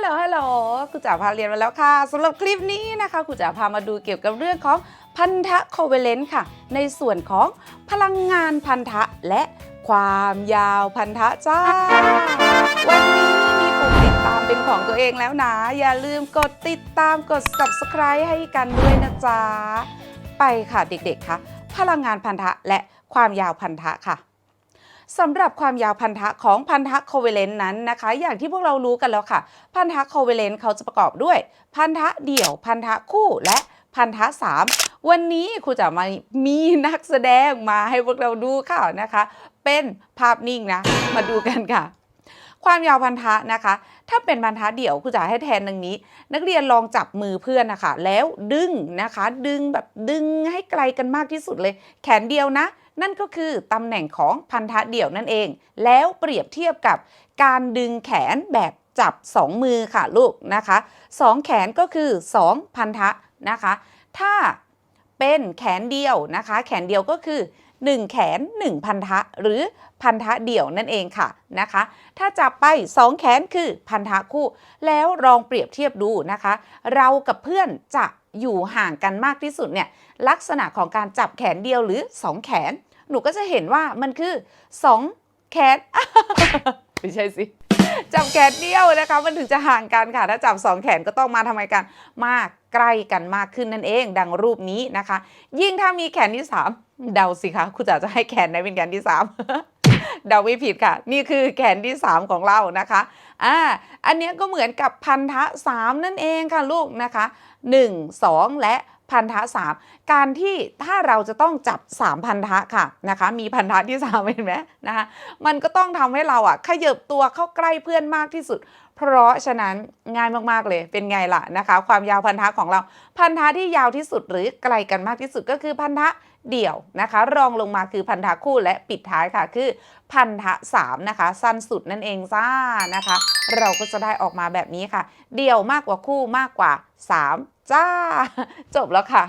ลโหลฮัลโหลครูจ๋าพาเรียนมาแล้วค่ะสำหรับคลิปนี้นะคะครูจ๋าพามาดูเกี่ยวกับเรื่องของพันธะโคเวเลนต์ค่ะ ในส่วนของพลังงานพันธะและความยาวพันธะจ้า วันนี้มีปุ่มติดตามเป็นของตัวเองแล้วนะ อย่าลืมกดติดตามกด subscribe ให้กันด้วยนะจ๊ะ ไปค่ะเด็กๆค่ะพลังงานพันธะและความยาวพันธะค่ะ สำหรับความยาวพันธะของพันธะโคเวเลนต์นั้นนะคะ อย่างที่พวกเรารู้กันแล้วค่ะ พันธะโคเวเลนต์เขาจะประกอบด้วย พันธะเดี่ยว พันธะคู่และพันธะสามวันนี้ครูจะมามีนักแสดงมาให้พวกเราดูค่ะนะคะ เป็นภาพนิ่งนะ มาดูกันค่ะ ความยาวพันธะนะคะ ถ้าเป็นพันธะเดี่ยวครูจะให้แทนดังนี้ นักเรียนลองจับมือเพื่อนนะคะ แล้วดึงนะคะ ดึงแบบดึงให้ไกลกันมากที่สุดเลย แขนเดียวนะ นั่นก็คือตำแหน่งของพันธะเดี่ยวนั่นเอง แล้วเปรียบเทียบกับการดึงแขนแบบจับ 2 มือค่ะลูกนะคะ2แขนก็คือ 2 พันธะนะคะ ถ้าเป็นแขนเดียวนะคะ แขนเดียวก็คือ 1 แขน 1 พันธะ หรือพันธะเดี่ยวนั่นเองค่ะนะคะ ถ้าจับไป 2 แขนคือพันธะคู่ แล้วลองเปรียบเทียบดูนะคะ เรากับเพื่อนจะอยู่ห่างกันมากที่สุดเนี่ยลักษณะของการจับแขนเดียวหรือ 2 แขน หนูก็จะเห็นว่ามันคือ 2แขนไม่ใช่สิจับแขนเดียวนะคะมันถึงจะห่างกันค่ะ ถ้าจับ 2 แขนก็ต้องมาทำไมกันมากใกล้กันมากขึ้นนั่นเอง ดังรูปนี้นะคะ ยิ่งถ้ามีแขนที่ 3 เดาสิคะครูจ๋าจะให้แขนไหนเป็นแขนที่ 3 เดาไม่ผิดค่ะ นี่คือแขนที่ 3 ของเรานะคะอ่าอันนี้ก็เหมือนกับพันธะ 3 นั่นเองค่ะลูกนะคะ 1 2 และ พันธะ3การที่ถ้าเราจะต้องจับ3พันธะค่ะนะคะ มีพันธะที่3เห็นไหมนะคะมันก็ต้องทำให้เราอะขยับตัวเข้าใกล้เพื่อนมากที่สุด เพราะฉะนั้นง่ายมากๆเลยเป็นไงล่ะนะคะ ความยาวพันธะของเรา พันธะที่ยาวที่สุดหรือไกลกันมากที่สุดก็คือพันธะเดี่ยวนะคะ รองลงมาคือพันธะคู่และปิดท้ายค่ะคือพันธะสามนะคะ สั้นสุดนั่นเองจ้านะคะ เราก็จะได้ออกมาแบบนี้ค่ะ เดี่ยวมากกว่าคู่มากกว่า 3 จ้า จบแล้วค่ะ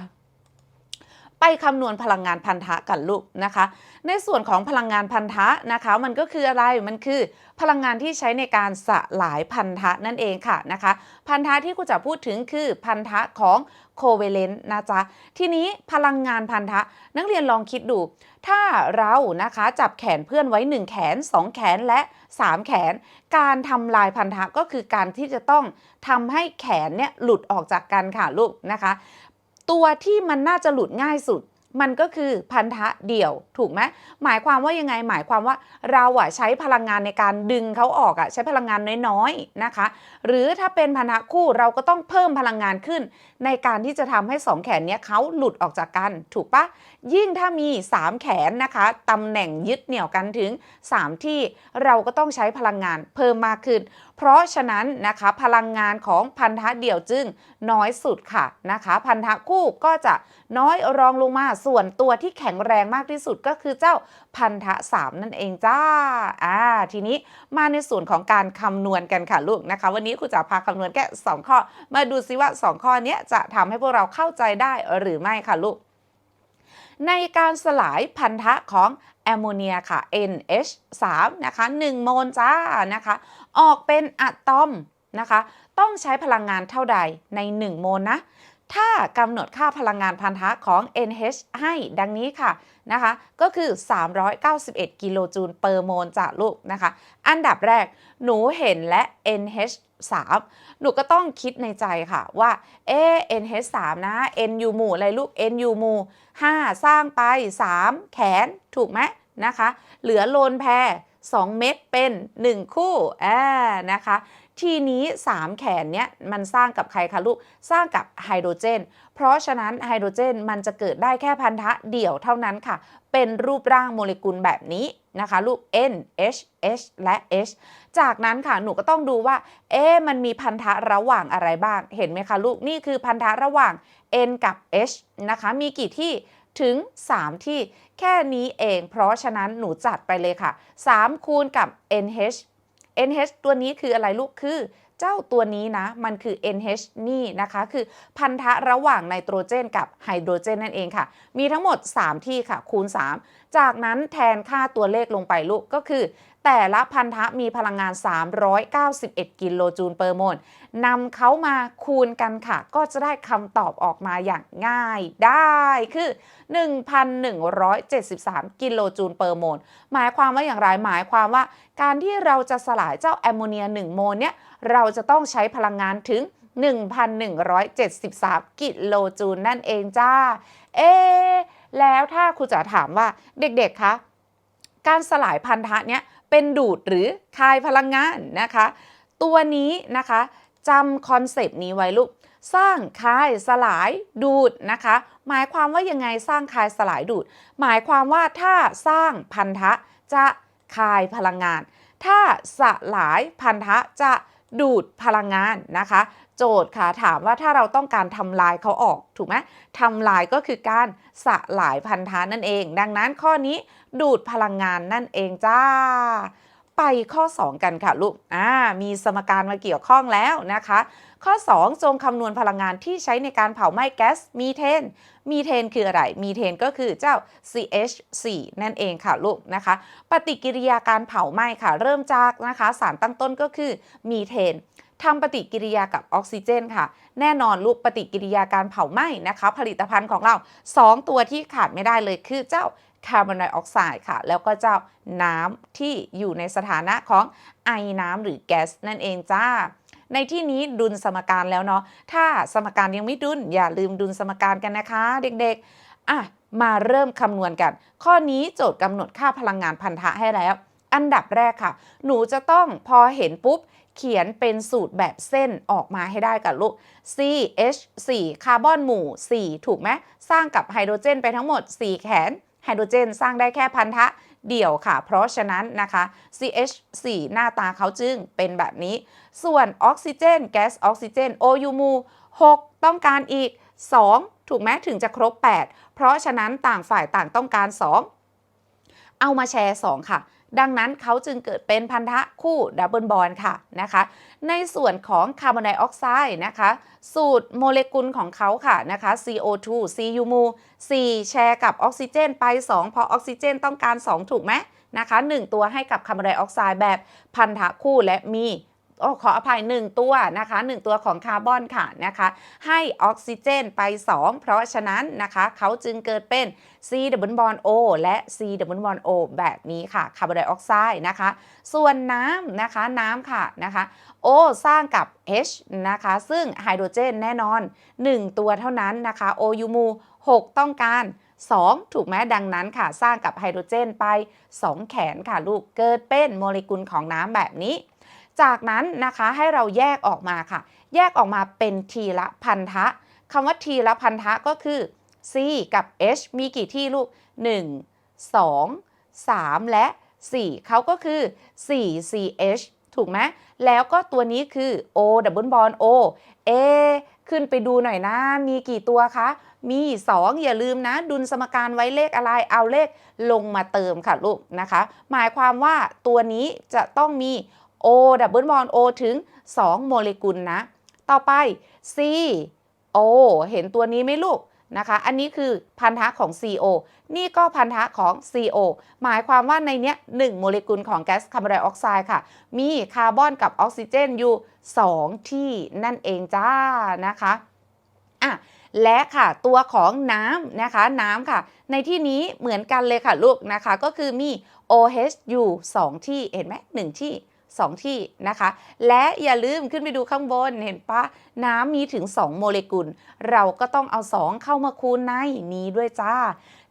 ไปคำนวณพลังงานพันธะกันลูกนะคะ ในส่วนของพลังงานพันธะนะคะ มันก็คืออะไรมันคือ พลังงานที่ใช้ในการสลายพันธะนั่นเองค่ะนะคะ พันธะที่กูจะพูดถึงคือพันธะของโคเวเลนต์นะจ๊ะทีนี้พลังงานพันธะ นักเรียนลองคิดดู ถ้าเรานะคะจับแขนเพื่อนไว้ 1 แขน 2 แขนและ 3 แขน การทำลายพันธะก็คือการที่จะต้องทำให้แขนเนี่ยหลุดออกจากกันค่ะลูกนะคะ ตัวที่มันน่าจะหลุดง่ายสุด มันก็คือพันธะเดี่ยวถูกไหมหมายความว่ายังไงหมายความว่าเราอะใช้พลังงานในการดึงเขาออกอะใช้พลังงานน้อยๆนะคะ หรือถ้าเป็นพันธะคู่เราก็ต้องเพิ่มพลังงานขึ้น ในการที่จะทำให้สองแขนเนี้ยเขาหลุดออกจากกัน ถูกปะยิ่งถ้ามี 3 แขนนะคะตำแหน่งยึดเหนี่ยวกันถึง 3 ที่เราก็ต้องใช้พลังงานเพิ่มมากขึ้น เพราะฉะนั้นนะคะพลังงานของพันธะเดี่ยวจึงน้อยสุดค่ะนะคะ พันธะคู่ก็จะน้อยรองลงมาส่วนตัวที่แข็งแรงมากที่สุดก็คือเจ้าพันธะสามนั่นเองจ้าอ่าทีนี้มาในส่วนของการคำนวณกันค่ะลูกนะคะ วันนี้ครูจะพาคำนวณแค่2ข้อ มาดูซิว่า 2 ข้อนี้จะทำให้พวกเราเข้าใจได้หรือไม่ค่ะลูกในการสลายพันธะของแอมโมเนียค่ะ NH3 นะคะ1โมลจ้านะคะ ออกเป็นอะตอมนะคะ ต้องใช้พลังงานเท่าใดใน 1 โมลนะ ถ้ากำหนดค่าพลังงานพันธะของ NH ให้ดังนี้ค่ะนะคะก็คือ 391 กิโลจูลเปอร์โมลจ้ะลูกนะคะ อันดับแรกหนูเห็นและ NH 3หนูก็ต้องคิดในใจค่ะว่า เอ NH 3นะ N อยู่หมู่อะไรลูก N อยู่หมู่5สร้างไป 3 แขนถูกไหมนะคะ เหลือโลนแพร2 เม็ดเป็น 1 คู่อ่านะคะ ทีนี้ 3 แขนเนี้ยมันสร้างกับใครคะลูก สร้างกับไฮโดรเจน เพราะฉะนั้นไฮโดรเจนมันจะเกิดได้แค่พันธะเดี่ยวเท่านั้นค่ะ เป็นรูปร่างโมเลกุลแบบนี้นะคะลูก N H H และ H จากนั้นค่ะหนูก็ต้องดูว่า เอ๊มันมีพันธะระหว่างอะไรบ้าง เห็นไหมคะลูก นี่คือพันธะระหว่าง N กับ H นะคะ มีกี่ที่ถึง 3 ที่แค่นี้เอง เพราะฉะนั้นหนูจัดไปเลยค่ะ 3 คูณกับ NH NH ตัวนี้คืออะไรลูกคือเจ้าตัวนี้นะ มันคือ NH นี่นะคะ คือพันธะระหว่างไนโตรเจนกับไฮโดรเจนนั่นเองค่ะ มีทั้งหมด 3 ที่ค่ะ คูณ 3 จากนั้นแทนค่าตัวเลขลงไปลูกก็คือ แต่ละพันธะมีพลังงาน 391 กิโลจูลเปอร์โมลนำเขามาคูณกันค่ะ ก็จะได้คำตอบออกมาอย่างง่ายได้คือ 1,173 กิโลจูลเปอร์โมลหมายความว่าอย่างไรหมายความว่า การที่เราจะสลายเจ้าแอมโมเนีย 1 โมลเนี่ยเราจะต้องใช้พลังงานถึง1,173 กิโลจูลนั่นเองจ้า เอะแล้วถ้าครูจะถามว่าเด็กๆ คะ การสลายพันธะเนี้ยเป็นดูดหรือคายพลังงานนะคะ ตัวนี้นะคะจำคอนเซปต์นี้ไว้ลูกสร้างคายสลายดูดนะคะ หมายความว่ายังไงสร้างคายสลายดูด หมายความว่าถ้าสร้างพันธะจะคายพลังงาน ถ้าสลายพันธะจะ ดูดพลังงานนะคะ โจทย์ค่ะถามว่าถ้าเราต้องการทำลายเขาออกถูกไหมทำลายก็คือการสลายพันธะนั่นเอง ดังนั้นข้อนี้ดูดพลังงานนั่นเองจ้า ไปข้อ 2 กันค่ะลูกอ่ามีสมการมาเกี่ยวข้องแล้วนะคะ ข้อ 2 จงคำนวณพลังงานที่ใช้ในการเผาไหม้แก๊สมีเทน มีเทนคืออะไร มีเทนก็คือเจ้า CH4 นั่นเองค่ะลูกนะคะ ปฏิกิริยาการเผาไหม้ค่ะเริ่มจากนะคะ สารตั้งต้นก็คือมีเทนทำปฏิกิริยากับออกซิเจนค่ะ แน่นอนลูกปฏิกิริยาการเผาไหม้นะคะ ผลิตภัณฑ์ของเรา 2 ตัวที่ขาดไม่ได้เลยคือเจ้า คาร์บอนไดออกไซด์ค่ะ แล้วก็เจ้าน้ำที่อยู่ในสถานะของไอน้ำหรือแก๊สนั่นเองจ้า ในที่นี้ดุลสมการแล้วเนาะ ถ้าสมการยังไม่ดุลอย่าลืมดุลสมการกันนะคะ เด็กๆ อะ มาเริ่มคำนวณกัน ข้อนี้โจทย์กำหนดค่าพลังงานพันธะให้แล้ว อันดับแรกค่ะ หนูจะต้องพอเห็นปุ๊บเขียนเป็นสูตรแบบเส้นออกมาให้ได้กับลูก CH 4 คาร์บอนหมู่ 4 ถูกไหม สร้างกับไฮโดรเจนไปทั้งหมด 4 แขน ไฮโดรเจนสร้างได้แค่พันธะเดี่ยวค่ะ เพราะฉะนั้นนะคะ CH 4 หน้าตาเขาจึงเป็นแบบนี้ ส่วนออกซิเจนแก๊สออกซิเจน OU มู6ต้องการอีก 2 ถูกไหมถึงจะครบ 8 เพราะฉะนั้นต่างฝ่ายต่างต้องการ 2 เอามาแชร์ 2 ค่ะ ดังนั้นเขาจึงเกิดเป็นพันธะคู่ดับเบิลบอนค่ะนะคะ ในส่วนของคาร์บอนไดออกไซด์นะคะ สูตรโมเลกุลของเขาค่ะนะคะ CO2 Cu มู4แชร์กับออกซิเจนไป 2 เพราะออกซิเจนต้องการ 2 ถูกไหมนะคะ 1 ตัวให้กับคาร์บอนไดออกไซด์แบบพันธะคู่และมี โอ้ขออภัย 1 ตัวนะคะ 1 ตัวของคาร์บอนค่ะนะคะ ให้ออกซิเจนไป 2 เพราะฉะนั้นนะคะเขาจึงเกิดเป็น C ดับเบิลบอนด์ O และ C ดับเบิลบอนด์ O แบบนี้ค่ะคาร์บอนไดออกไซด์นะคะ ส่วนน้ำนะคะน้ำค่ะนะคะ O สร้างกับ H นะคะ ซึ่งไฮโดรเจนแน่นอน 1 ตัวเท่านั้นนะคะ OU มู6ต้องการ 2 ถูกไหมดังนั้นค่ะ สร้างกับไฮโดรเจนไป 2 แขนค่ะลูกเกิดเป็นโมเลกุลของน้ำแบบนี้ จากนั้นนะคะให้เราแยกออกมาค่ะ แยกออกมาเป็นทีละพันธะคำว่าทีละพันธะก็คือ C กับ H มีกี่ที่ลูก 1 2 3 และ 4 เขาก็คือ 4CH ถูกไหมแล้วก็ตัวนี้คือ O ดับเบิลบอล O เอขึ้นไปดูหน่อยนะ มีกี่ตัวคะ มี 2 อย่าลืมนะ ดุลสมการไว้เลขอะไร เอาเลขลงมาเติมค่ะลูกนะคะ หมายความว่าตัวนี้จะต้องมี O ดับเบิลบอล O ถึง 2 โมเลกุลนะ ต่อไป C O เห็นตัวนี้ไหมลูกนะคะ อันนี้คือพันธะของ CO นี่ก็พันธะของ CO หมายความว่าในเนี้ย1โมเลกุลของแก๊สคาร์บอนไดออกไซด์ค่ะ มีคาร์บอนกับออกซิเจนอยู่ 2 ที่นั่นเองจ้านะคะอะและค่ะตัวของน้ำนะคะน้ำค่ะ ในที่นี้เหมือนกันเลยค่ะลูกนะคะ ก็คือมี OH อยู่ 2 ที่เห็นไหม1ที่ 2 ที่นะคะ และอย่าลืมขึ้นไปดูข้างบนเห็นปะน้ำมีถึง 2 โมเลกุล เราก็ต้องเอา 2 เข้ามาคูณในนี้ด้วยจ้า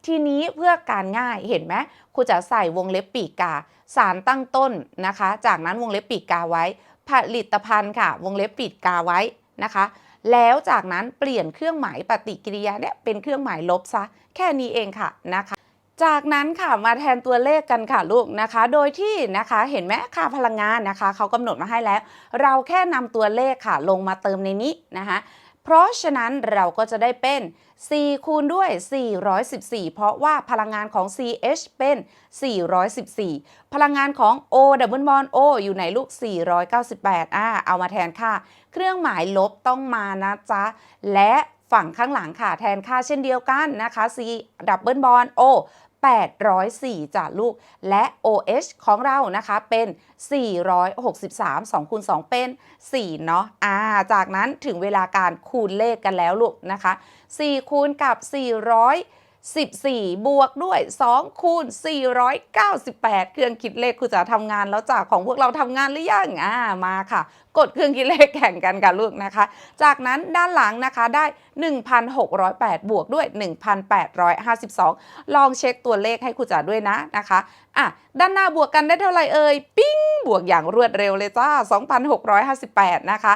ทีนี้เพื่อการง่ายเห็นไหมครูจะใส่วงเล็บปีกกา สารตั้งต้นนะคะ จากนั้นวงเล็บปีกกาไว้ ผลิตภัณฑ์ค่ะ วงเล็บปีกกาไว้นะคะแล้วจากนั้นเปลี่ยนเครื่องหมายปฏิกิริยาเนี่ยเป็นเครื่องหมายลบซะ แค่นี้เองค่ะนะคะ จากนั้นค่ะมาแทนตัวเลขกันค่ะลูกนะคะ โดยที่นะคะเห็นไหมค่าพลังงานนะคะเขากำหนดมาให้แล้ว เราแค่นำตัวเลขค่ะ ลงมาเติมในนี้นะคะเพราะฉะนั้นเราก็จะได้เป็น 4 คูณด้วย 414 เพราะว่าพลังงานของ CH เป็น 414 พลังงานของ O ดับเบิลบอล O อยู่ในลูก 498 อ่า เอามาแทนค่า เครื่องหมายลบต้องมานะจ๊ะ และฝั่งข้างหลังค่ะ แทนค่าเช่นเดียวกันนะคะ C ดับเบิลบอล O 804จ้ะลูก และ OH ของเรานะคะเป็น 463 2คูณ2เป็น 4 เนาะอ่าจากนั้นถึงเวลาการคูณเลขกันแล้วลูกนะคะ 4 คูณกับ414 บวกด้วย 2 คูณ 498 เครื่องคิดเลขคุณจะทำงานแล้วจากของพวกเราทำงานหรือยังอ่ามาค่ะกดเครื่องคิดเลขแข่งกันกับลูกนะคะ จากนั้นด้านหลังนะคะได้ 1,608 บวกด้วย 1,852 ลองเช็คตัวเลขให้ครูจ๋าด้วยนะนะคะอะด้านหน้าบวกกันได้เท่าไหร่เอ่ย ปิ้ง บวกอย่างรวดเร็วเลยจ้า 2,658 นะคะ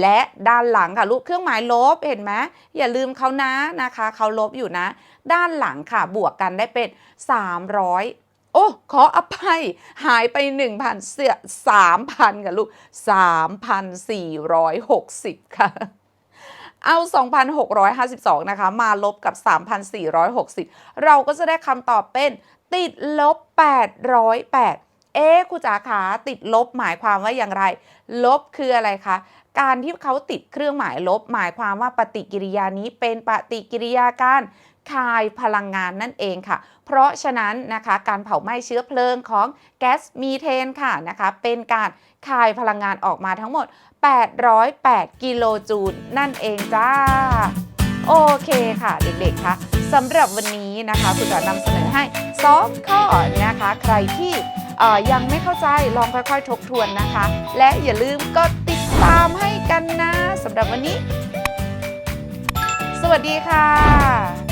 และด้านหลังค่ะลูกเครื่องหมายลบเห็นไหมอย่าลืมเขานะนะคะเขาลบอยู่นะ ด้านหลังค่ะบวกกันได้เป็น 300 โอ้ ขออภัย หายไป 1,000เสือ3,000 ค่ะลูก 3,460 ค่ะ เอา 2,652 นะคะ มาลบกับ 3,460 เราก็จะได้คำตอบเป็น ติดลบ 808 เอ๊ครูจ๋าขาติดลบหมายความว่าอย่างไร ลบคืออะไรคะการที่เขาติดเครื่องหมายลบ หมายความว่าปฏิกิริยานี้เป็นปฏิกิริยาการ คายพลังงานนั่นเองค่ะ เพราะฉะนั้นนะคะการเผาไหม้เชื้อเพลิงของแก๊สมีเทนค่ะนะคะเป็นการคายพลังงานออกมาทั้งหมด 808 กิโลจูลนั่นเองจ้า โอเคค่ะเด็กๆคะสำหรับวันนี้นะคะคุณจะนำเสนอให้2ข้อนะคะ ใครที่ยังไม่เข้าใจลองค่อยๆ ทบทวนนะคะ และอย่าลืมกดติดตามให้กันนะสำหรับวันนี้ สวัสดีค่ะ